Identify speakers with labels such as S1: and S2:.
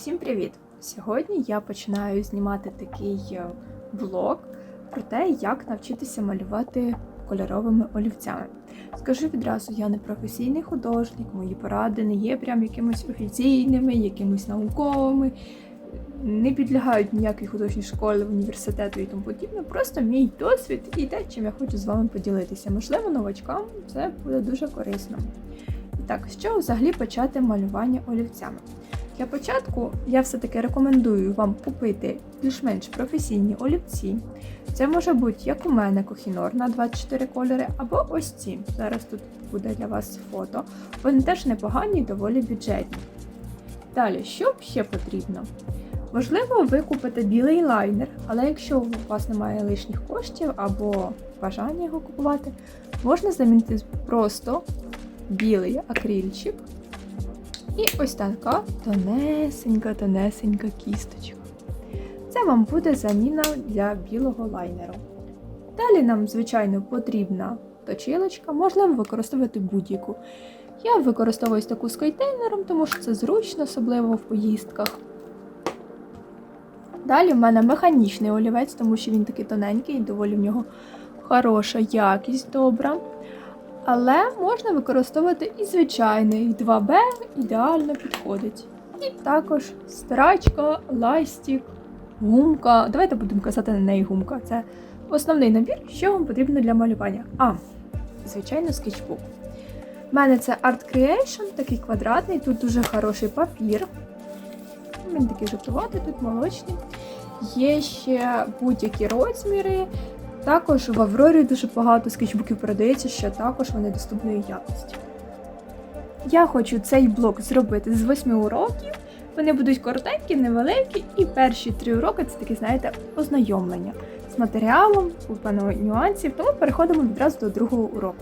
S1: Привіт! Сьогодні я починаю знімати такий е, влог про те, як навчитися малювати кольоровими олівцями. Скажу відразу, я не професійний художник, мої поради не є прям якимись офіційними, якимись науковими, не підлягають ніякій художній школі, університету і тому подібне. Просто мій досвід і те, чим я хочу з вами поділитися. Можливо, новачкам це буде дуже корисно. І так, чого взагалі почати малювання олівцями? Для початку я все-таки рекомендую вам купити більш-менш професійні олівці. Це може бути як у мене кохінор на 24 кольори, або ось ці. Зараз тут буде для вас фото. Вони теж непогані доволі бюджетні. Далі, що ще потрібно? Можливо, ви купите білий лайнер, але якщо у вас немає лишніх коштів або бажання його купувати, можна замінити просто білий акрильчик і ось така тонесенька, тонесенька кісточка. Це вам буде заміна для білого лайнеру. Далі нам, звичайно, потрібна точилочка, можливо використовувати будь-яку. Я використовую таку з контейнером, тому що це зручно, особливо в поїздках. Далі в мене механічний олівець, тому що він такий тоненький, і доволі в нього хороша якість добра. Але можна використовувати і звичайний 2B ідеально підходить. І також стирачка, ластик, гумка. Давайте будемо казати на неї гумка. Це основний набір, що вам потрібно для малювання. А, звичайно, скетчбук. У мене це Art Creation, такий квадратний, тут дуже хороший папір. Він такий жовтуватий, тут молочний. Є ще будь-які розміри. Також в Аврорі дуже багато скетчбуків продається, що також вони доступної якості. Я хочу цей блок зробити з 8 уроків. Вони будуть коротенькі, невеликі, і перші три уроки це такі, знаєте, ознайомлення з матеріалом, купа нюансів, тому переходимо відразу до другого уроку.